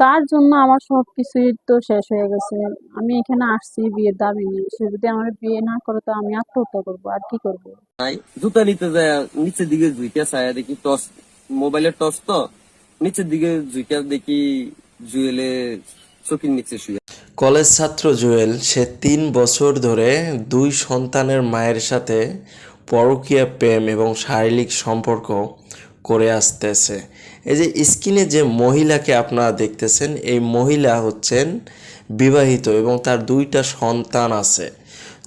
তার জন্য আমার সব কিছুই তো শেষ হয়ে গেছে। আমি এখানে আসছি বিয়ের দাবি নিয়ে। সে যদি আমার বিয়ে না করে তো আমি আত্মহত্যা করব। আর কি করব? জুতা নিতে যায় নিচের দিকে ঝুইকা চায়া দেখি টস মোবাইলের টস তো নিচের দিকে ঝুইকা দেখি জুয়েলে চকির নিচে শুয়ে কলেজ ছাত্র জুয়েল সে তিন বছর ধরে দুই সন্তানের মায়ের সাথে পরকীয়া প্রেম এবং শারীরিক সম্পর্ক করে আসতেছে। এই যে স্ক্রিনে যে মহিলাকে আপনারা দেখতেছেন, এই মহিলা হচ্ছেন বিবাহিত এবং তার দুইটা সন্তান আছে।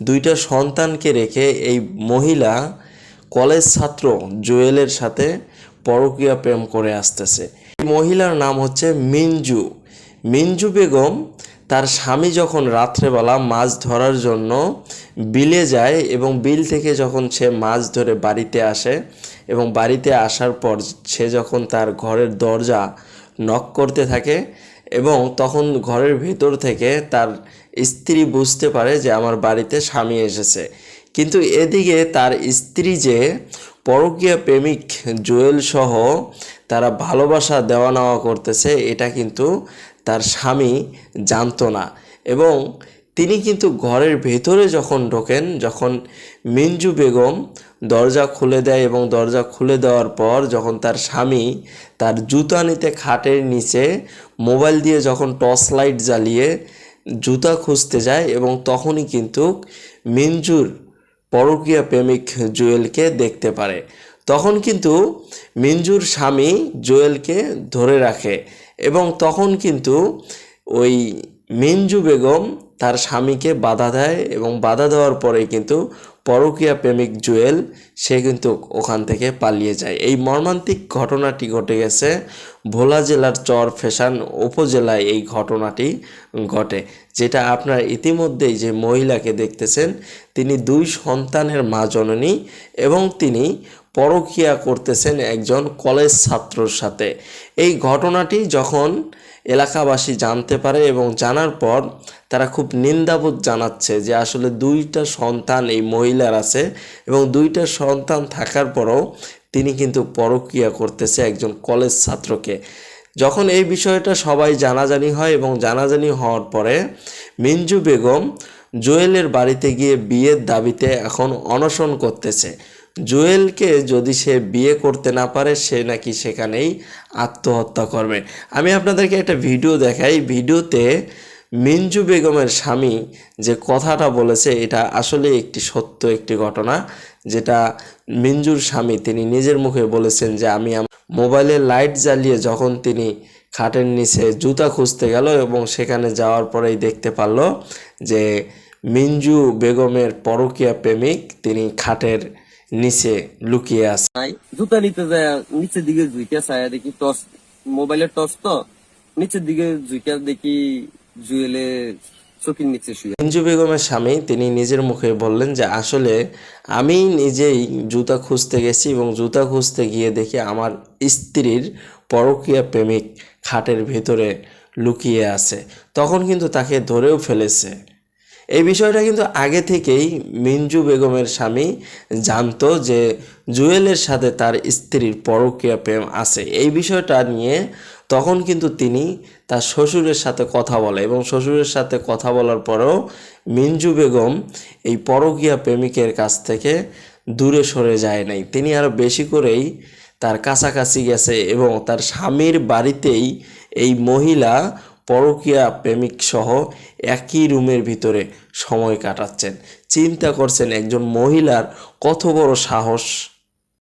দুইটা সন্তানকে রেখে এই মহিলা কলেজ ছাত্র জুয়েলের সাথে পরকীয়া প্রেম করে আসতেছে। এই মহিলার নাম হচ্ছে মিঞ্জু মিঞ্জু বেগম তার স্বামী যখন রাত্রেবেলা মাছ ধরার জন্য বিলে যায় এবং বিল থেকে যখন সে মাছ ধরে বাড়িতে আসে এবং বাড়িতে আসার পর সে যখন তার ঘরের দরজা নক করতে থাকে এবং তখন ঘরের ভেতর থেকে তার স্ত্রী বুঝতে পারে যে আমার বাড়িতে স্বামী এসেছে। কিন্তু এদিকে তার স্ত্রী যে পরকীয়া প্রেমিক জুয়েল সহ তারা ভালোবাসা দেওয়া নেওয়া করতেছে, এটা কিন্তু তার স্বামী জানতো না। এবং তিনি কিন্তু ঘরের ভেতরে যখন ঢোকেন, যখন মিঞ্জু বেগম দরজা খুলে দেয় এবং দরজা খুলে দেওয়ার পর যখন তার স্বামী তার জুতা নিতে খাটের নিচে মোবাইল দিয়ে যখন টর্চ লাইট জ্বালিয়ে জুতা খুঁজতে যায় এবং তখনই কিন্তু মিঞ্জুর পরকীয়া প্রেমিক জুয়েলকে দেখতে পারে। তখন কিন্তু মিঞ্জুর স্বামী জুয়েলকে ধরে রাখে এবং তখন কিন্তু ওই মিঞ্জু বেগম তার স্বামীকে বাধা দেয় এবং বাধা দেওয়ার পরে কিন্তু পরকীয়া প্রেমিক জুয়েল, সে কিন্তু ওখান থেকে পালিয়ে যায়। এই মর্মান্তিক ঘটনাটি ঘটে গেছে ভোলা জেলার চর ফেশান উপজেলায় এই ঘটনাটি ঘটে, যেটা আপনার ইতিমধ্যেই যে মহিলাকে দেখতেছেন, তিনি দুই সন্তানের মা জননী এবং তিনি পরকীয়া করতেছেন একজন কলেজ ছাত্রর সাথে। এই ঘটনাটি যখন এলাকাবাসী জানতে পারে এবং জানার পর তারা খুব নিন্দাবোধ জানাচ্ছে যে আসলে দুইটা সন্তান, এই মহিলার আছে এবং দুইটা সন্তান থাকার পরও তিনি কিন্তু পরকীয়া করতেছে একজন কলেজ ছাত্রকে। যখন এই বিষয়টা সবাই জানাজানি হয় এবং জানাজানি হওয়ার পরে মিঞ্জু বেগম জোয়েলের বাড়িতে গিয়ে বিয়ের দাবিতে এখন অনশন করতেছে। জুয়েলকে যদি সে বিয়ে করতে না পারে, সে নাকি সেখানেই আত্মহত্যা করবে। আমি আপনাদেরকে একটা ভিডিও দেখাই। ভিডিওতে মিঞ্জু বেগমের স্বামী যে কথাটা বলেছে, এটা আসলে একটি সত্য, একটি ঘটনা, যেটা মিঞ্জুর স্বামী তিনি নিজের মুখে বলেছেন যে, আমি মোবাইলের লাইট জ্বালিয়ে যখন তিনি খাটের নিচে জুতা খুঁজতে গেল এবং সেখানে যাওয়ার পরেই দেখতে পারল যে মিঞ্জু বেগমের পরকীয়া প্রেমিক তিনি খাটের নিচে লুকিয়ে আছে। নাই জুতা নিতে যায় নিচের দিকে ঝুইকা চায়া দেখি টস মোবাইলের টস তো নিচের দিকে ঝুইকা দেখি জুয়েলে চকির নিচে শুয়ে। মিঞ্জু বেগমের স্বামী তিনি নিজের মুখে বললেন যে আসলে আমি নিজেই জুতা খুঁজতে গেছি এবং জুতা খুঁজতে গিয়ে দেখি আমার স্ত্রীর পরকীয়া প্রেমিক খাটের ভেতরে লুকিয়ে আছে। তখন কিন্তু তাকে ধরেও ফেলেছে। এই বিষয়টা কিন্তু আগে থেকেই মিঞ্জু বেগমের স্বামী জানতো যে জুয়েলের সাথে তার স্ত্রীর পরকীয়া প্রেম আছে। এই বিষয়টা নিয়ে তখন কিন্তু তিনি তার শ্বশুরের সাথে কথা বলে এবং শ্বশুরের সাথে কথা বলার পরেও মিঞ্জু বেগম এই পরকীয়া প্রেমিকের কাছ থেকে দূরে সরে যায় নাই। তিনি আরও বেশি করেই তার কাছাকাছি গেছে এবং তার স্বামীর বাড়িতেই এই মহিলা পরকীয়া প্রেমিক সহ একই রুমের ভিতরে সময় কাটাচ্ছেন। চিন্তা করছেন একজন মহিলার কত বড় সাহস।